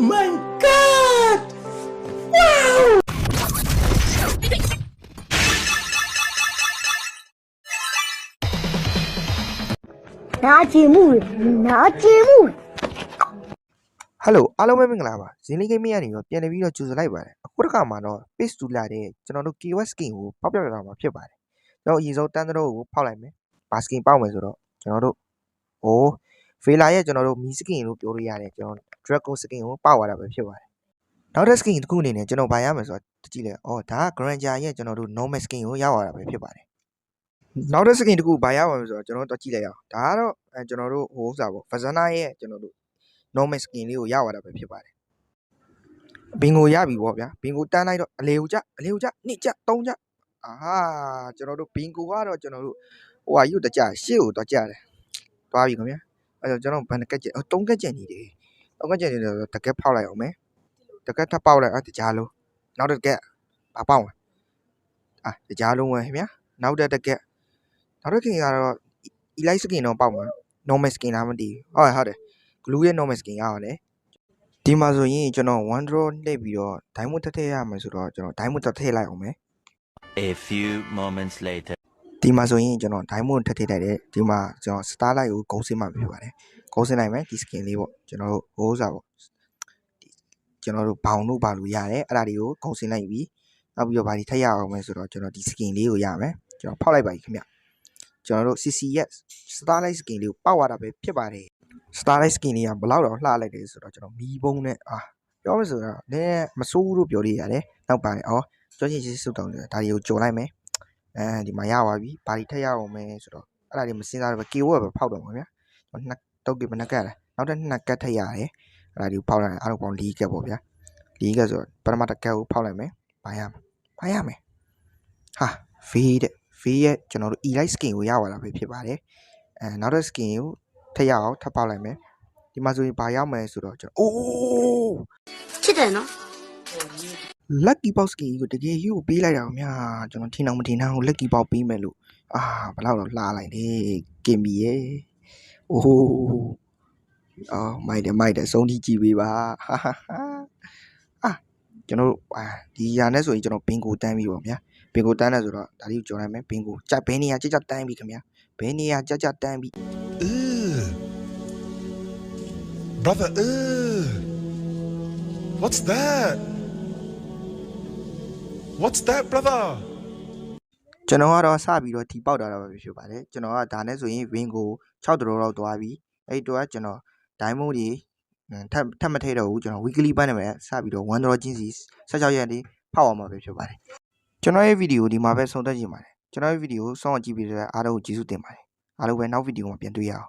my god! Wow! နာကျင်မှုတွေနာကျင်မှုတွေဟယ်လိုအားလုံးပဲမင်္ဂလာပါဇင်းလေးဂိမ်းမရနေတော့ပြန်လည်ပြီးတော့ကြိုဆိုလိုက်ပါတယ်အခုတစ်ခါမှာတော့ page 2လာတဲ့ကျွန်တော်တို့ KOS skin ကိုပေါက်ပြပြတာမှာဖြစ်ပါတယ်ကျွန်တော်အရင်ဆုံးတန်းသရိုးကိုဖောက်လိုက်မယ်ဘာ skin ပေါက်မယ်ဆိုတော့ကျွန်တော်တို့ဟို Vela ရဲ့ကျွန်တော်တို့မီ skin လို့ပြောလို့ရတယ်ကျွန်တော် Dragon skin ကိုပေါက်ရတာပဲဖြစ်ပါတယ်နောက်တဲ့ skin တစ်ခုအနေနဲ့ကျွန်တော်ဗာရမယ်ဆိုတော့ကြည့်လိုက်အော်ဒါက Granger ရဲ့ကျွန်တော်တို့ normal skin ကိုရောက်ရတာပဲဖြစ်ပါတယ်နောက်တဲ့ skin တစ်ခုဗာရမှာဆိုတော့ကျွန်တော်တို့ကြည့်လိုက်အောင်ဒါကတော့အဲကျွန်တော်တို့ဟိုဥစားပေါ့ Fazana ရဲ့ကျွန်တော်တို့ normal skin လေးကိုရောက်ရတာပဲဖြစ်ပါတယ်ဘင်ကိုရပြီပေါ့ဗျာဘင်ကိုတန်းလိုက်တော့အလေကိုကြအလေကိုကြနှစ်ကြသုံးကြအာဟာကျွန်တော်တို့ဘင်ကိုကတော့ကျွန်တော်တို့ဟိုဟာယူတကြရှေ့ကိုတော့ကြတယ်တွားပြီခင်ဗျာ အဲ့တော့ကျွန်တော်ဘန်ကက်ကျအသုံးကက်ကျနေတယ်သုံးကက်ကျနေတယ်ဆိုတော့တကက်ဖောက်လိုက်အောင်မယ်တကက်ထပ်ပေါက်လိုက်အတကြားလုံးနောက်တစ်ကက်ဘာပေါက်လဲအာတကြားလုံးပဲခင်ဗျာနောက်တဲ့တကက်နောက်တစ်ခင်ကတော့ elite skin တော့ပေါက်မှာ normal skin လားမသိဘူးဟုတ်ဟုတ်တယ် glue ရဲ့ normal skin ရပါတယ်ဒီမှာဆိုရင်ကျွန်တော် one draw နှိပ်ပြီးတော့ diamond တစ်ထည့်ရမယ်ဆိုတော့ကျွန်တော် diamond တစ်ထည့်လိုက်အောင်မယ် A few moments later. ဒီမှာဆိုရင်ကျွန်တော် diamond တစ်ထည့်ထည့်လိုက်တယ်ဒီမှာကျွန်တော် starlight ကိုဂုံးစင်းမှဖြစ်ပါတယ်ဂုံးစင်းလိုက်မယ်ဒီ skin လေးပေါ့ကျွန်တော်တို့ဟိုးစားပေါ့ဒီကျွန်တော်တို့ဘောင်တို့ပါလို့ရတယ်အဲ့ဒါတွေကိုဂုံးစင်းလိုက်ပြီးနောက်ပြီးတော့ဗာဒီထည့်ရအောင်မယ်ဆိုတော့ကျွန်တော်ဒီ skin လေးကိုရမယ်ကျွန်တော်ဖောက်လိုက်ပါပြီခင်ဗျကျွန်တော်တို့ CC ရဲ့ starlight skin လေးကိုပောက်ရတာပဲဖြစ်ပါတယ် starlight skin လေးကဘယ်လောက်တော့လှလိုက်တယ်ဆိုတော့ကျွန်တော်မီးပုံးနဲ့အာပြောမဆိုတော့နည်းမစိုးဘူးလို့ပြောလို့ရတယ်နောက်ပါတယ်ဩကြောချင်းချင်းစုတောင်းတယ်ဒါတွေကိုကြော်လိုက်မယ် အဲဒီမှာရပါပြီဘာဒီထက်ရအောင်မယ်ဆိုတော့အဲ့ဒါတွေမစင်းစားတော့ပဲ KO ပဲဖောက်တော့မှာဗျာကျွန်တော်နှစ်တုတ်တွေမနှက်ကတ်လားနောက်တစ်နှစ်ကတ်ထက်ရတယ်အဲ့ဒါတွေကိုဖောက်လိုက်အားလုံးပေါင်း၄ကတ်ပေါ့ဗျာ၄ကတ်ဆိုတော့ပထမတစ်ကတ်ကိုဖောက်လိုက်မယ်ဘာရမလဲဘာရမလဲဟာ V တဲ့ V ရဲ့ကျွန်တော်တို့ elite skin ကိုရပါတာပဲဖြစ်ပါတယ်အဲနောက်တစ် skin ကိုထက်ရအောင်ထပ်ပေါက်လိုက်မယ်ဒီမှာဆိုရင်ဘာရောက်မလဲဆိုတော့ကျွန်တော်အိုးချစ်တယ်နော် lucky box ကြီးကိုတကယ်ကြီးကိုပေးလိုက်တာဗျာကျွန်တော်ထင်အောင်မထင်အောင် lucky box ပေးမယ်လို့အာဘယ်လောက်တော့လှလိုက်လေကင်မီရဲ့အိုးအော်မိုက်တယ်မိုက်တယ်စုံတီးကြည့်ပေးပါဟာဟာဟာအာကျွန်တော်တို့အာဒီຢာနဲ့ဆိုရင်ကျွန်တော်ဘင်ကိုတန်းပြီပေါ့ဗျာဘင်ကိုတန်းတယ်ဆိုတော့ဒါလေးကိုကြော်လိုက်မယ်ဘင်ကိုကြက်ဘဲနေရကြက်ကြက်တန်းပြီခင်ဗျာဘဲနေရကြက်ကြက်တန်းပြီ Ugh. Brother, ugh. What's that? What's that, brother? ကျွန်တော်ကတော့စပြီးတော့ဒီပေါက်တာတော့ပဲဖြစ်ပါတယ်ကျွန်တော်ကဒါနဲ့ဆိုရင် win ကို6တော်လောက်သွားပြီအဲ့ဒီတော့ကကျွန်တော် diamond တွေဟမ်ထပ်ထပ်မထည့်တော့ဘူးကျွန်တော် weekly ပန်းနေမယ်စပြီးတော့1 dollar ချင်းစီ16ရက်လေးဖောက်အောင်မှာပဲဖြစ်ပါတယ်ကျွန်တော်ရဲ့ဗီဒီယိုဒီမှာပဲဆုံးသက်ကြည့်ပါတယ်ကျွန်တော်ရဲ့ဗီဒီယိုစောင့်ကြည့်ပြီးတဲ့အားလုံးကိုကျေးဇူးတင်ပါတယ်အားလုံးပဲနောက်ဗီဒီယိုမှာပြန်တွေ့ရအောင်